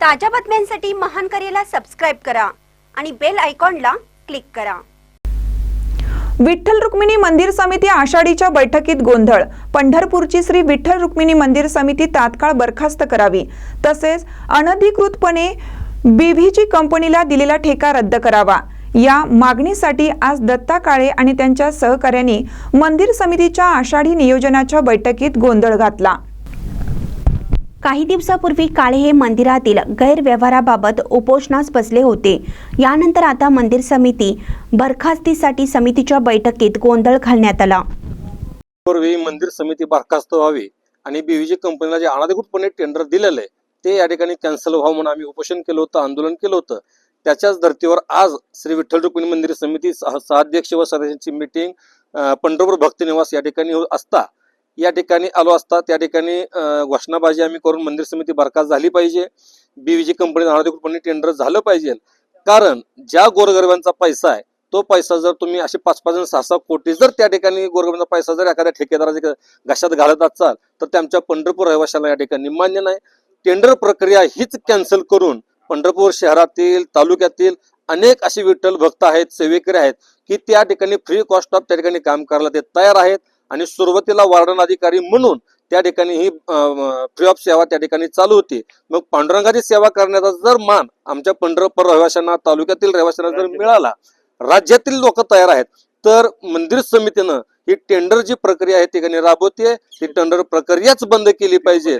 ताज्या बातम्यांसाठी महान करेला सबस्क्राईब करा आणि बेल आयकॉनला क्लिक करा. विठ्ठल रुक्मिणी मंदिर समिती आषाढीच्या बैठकीत गोंधळ. पंढरपूरची श्री विठ्ठल रुक्मिणी मंदिर समिती तात्काळ बरखास्त करावी. तसेच अनधिकृतपणे बीव्हीजी कंपनीला दिलेला ठेका रद्द करावा. या मागणीसाठी आज दत्ता काळे आणि त्यांच्या सहकाऱ्यांनी मंदिर समितीच्या आषाढी नियोजनाच्या बैठकीत गोंधळ घातला. काही दिवसापूर्वी काळे हे मंदिरातील गैरव्यवहाराबाबत उपोषणास बसले होते. यानंतर आता मंदिर समिती बरखास्तीसाठी समितीच्या बैठकीत गोंधळ घालण्यात आला. पूर्वी मंदिर समिती बरखास्त व्हावी आणि बीव्हीजी कंपनीला जे अनधिकृतपणे टेंडर दिलेलं आहे ते या ठिकाणी कॅन्सल व्हावं म्हणून आम्ही उपोषण केलं होतं आंदोलन केलं होतं. त्याच्याच धर्तीवर आज श्री विठ्ठल रुक्मिणी मंदिर समिती सह सहाध्यक्ष व सदस्यांची मिटिंग पंढरपूर भक्तनिवास या ठिकाणी असता. या ठिकाणी आलो असता त्या ठिकाणी घोषणाबाजी आम्ही करून मंदिर समिती बरखास्त झाली पाहिजे. बीवीजी कंपनी अनधिकृतपणे टेंडर झालं पाहिजे. कारण ज्या गोरगरिबांचा पैसा आहे तो पैसा जर तुम्ही असे पाच पाच सहा सहा कोटी जर त्या ठिकाणी गोरगरिबांचा पैसा जर एखाद्या ठेकेदाराच्या घशात घालत असाल तर त्यांच्या पंढरपूर रहिवाशांना या ठिकाणी मान्य नाही. टेंडर प्रक्रिया हीच कॅन्सल करून पंढरपूर शहरातील तालुक्यातील अनेक असे विठ्ठल भक्त आहेत सेवेकरी आहेत की त्या ठिकाणी फ्री कॉस्ट ऑफ त्या ठिकाणी काम करायला ते तयार आहेत. आणि सुरुवातीला वार्डन अधिकारी म्हणून त्या ठिकाणी ही फ्री ऑफ सेवा त्या ठिकाणी चालू होती. मग पांडुरंगाची सेवा करण्याचा जर मान आमच्या पंढरपूर रहिवाशांना तालुक्यातील रहिवाशांना जर मिळाला राज्यातील लोक तयार आहेत तर मंदिर समितीनं ही टेंडर जी प्रक्रिया आहे ती ठिकाणी राबवते. ती टेंडर प्रक्रियाच बंद केली पाहिजे.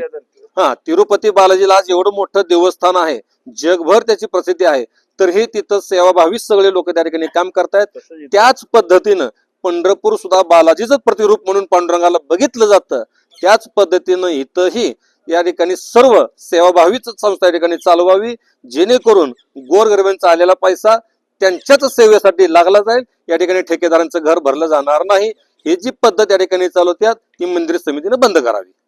हा तिरुपती बालाजीला आज एवढं मोठं देवस्थान आहे. जगभर त्याची प्रसिद्धी आहे. तरीही तिथं सेवाभावी सगळे लोक त्या ठिकाणी काम करतायत. त्याच पद्धतीनं पंढरपूर सुद्धा बालाजीच प्रतिरूप म्हणून पांडुरंगाला बघितलं जातं. त्याच पद्धतीनं इथंही या ठिकाणी सर्व सेवाभावीच संस्था या ठिकाणी चालवावी जेणेकरून गोरगरिबांचा आलेला पैसा त्यांच्याच सेवेसाठी लागला जाईल. या ठिकाणी ठेकेदारांचं घर भरलं जाणार नाही. ही जी पद्धत या ठिकाणी चालवत्यात ती मंदिर समितीने बंद करावी.